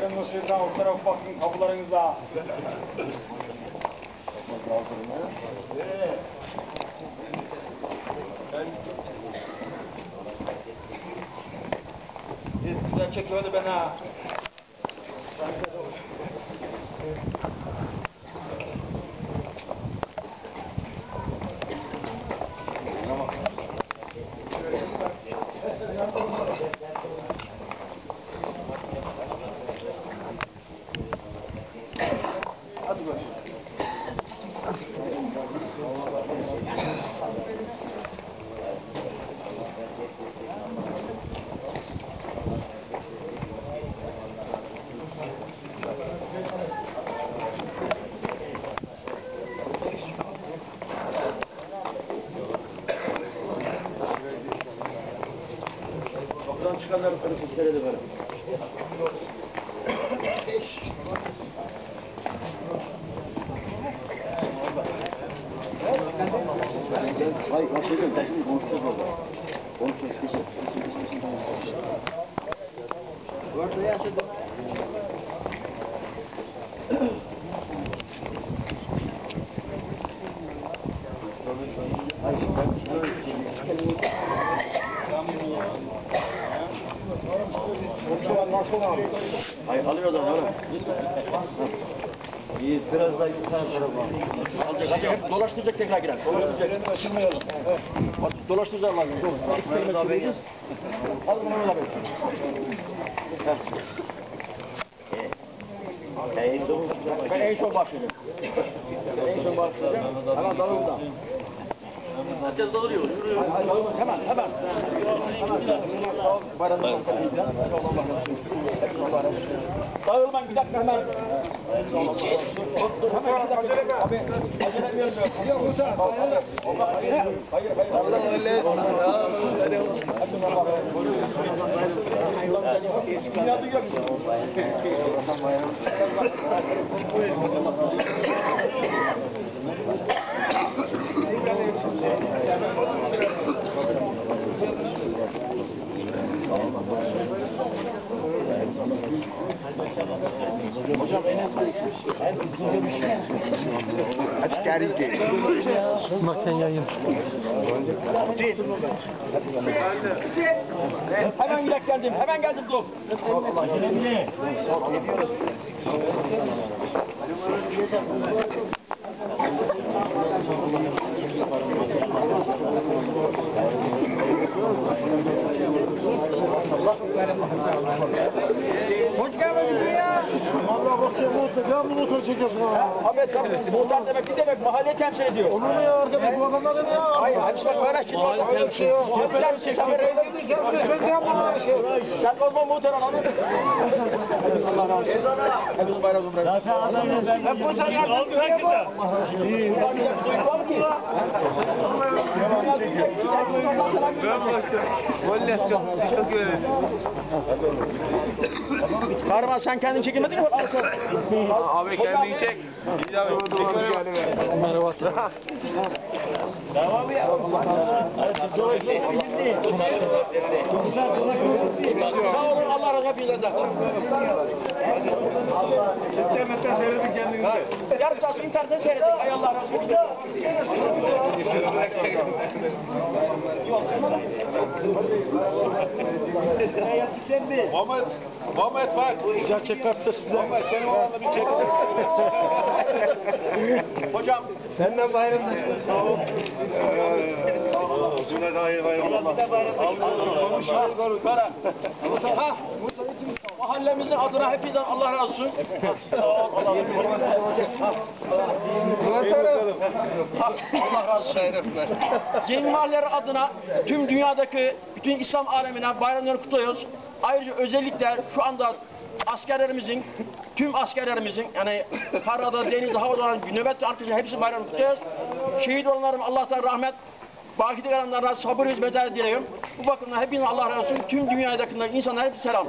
şuradan o tarafa bakın kapılarınıza. Güzel çekiyordu beni ha. Çıkanları kırıp seyrede böyle. Hayır, başlayacağım. Ben şimdi konuşacağız orada. Konuşacağız. Kesin. Kesin, kesin, kesin. Tamam. Orada yaşadım. Hayır, ben şöyle iki kelime Hayır, alır o zaman. alır. İyi, biraz daha yukarı tarafa. Alacak, alacak. Hep dolaştıracak tekrar girer. Dolaştıracak. Aşırmayalım. Bak, dolaştıracağım lazım. Dur. İki kelime söyleyeceğiz. Al bunu da ver. Ben en son başlayacağım. Ben en son başlayacağım. Hemen dalımda. Herkes dalıyor, yürüyor. Hemen, hemen. Dağılman bir dakika hemen. Dur hemen iki dakika. Abi acele etmiyorum. Yok usta. Hayır hayır. Hayır hayır. Allah öyle. Dünya duyuyor musun? Hocam Hadi geldi. Makten yayın. Hemen gidek geldim. Hemen geldim dur. Hoş geldin ya. Allah bakıyor motor. Çekiyorsun ha. Ahmet tabii muhtar demek ne demek? Mahalle temsil ediyor. Olur mu ya arkadaş bu adamlar ne ya? Hayır, hepsi bak böyle şimdi. Mahalle temsil. Temsil, sen Ya ben yapmam şey. Sen o zaman muhtar anladın mı? Allah razı olsun. Hepiniz bayramınız mübarek. Zaten adamla ben Hep sen yardım ediyor bu. İyi. Bak ya, duymam ki. Kahraman sen kendin çekilmedin mi? Abi kendini çek. İyi abi. merhaba. Devam ya. Sağ olun Allah razı olsun. İnternetten seyredin kendinizi. Saat internetten seyrettik. Hay Allah razı olsun. Muhammed, Muhammed bak. Güzel çıkarttı size. Muhammed senin oğlanla bir çek. Hocam Senden bayramda. Cümle dair bayramlar. konuşma konuş bana. Ha, mahallemizin adına hepinizden Allah razı olsun. Sağ ol Allah razı olsun. Allah razı. Yeni mahalleleri adına tüm dünyadaki bütün İslam alemine bayramlarını kutluyoruz. Ayrıca özellikle şu anda askerlerimizin, tüm askerlerimizin yani karada, denizde, havada olan nöbet arkadaşlar hepsi bayramını kutluyoruz. Şehit olanlarım Allah'tan rahmet, Bakide kalanlara sabır hizmetler diliyorum. Bu bakımdan hepinize Allah razı olsun. Tüm dünyadaki insanlara hepsi selam.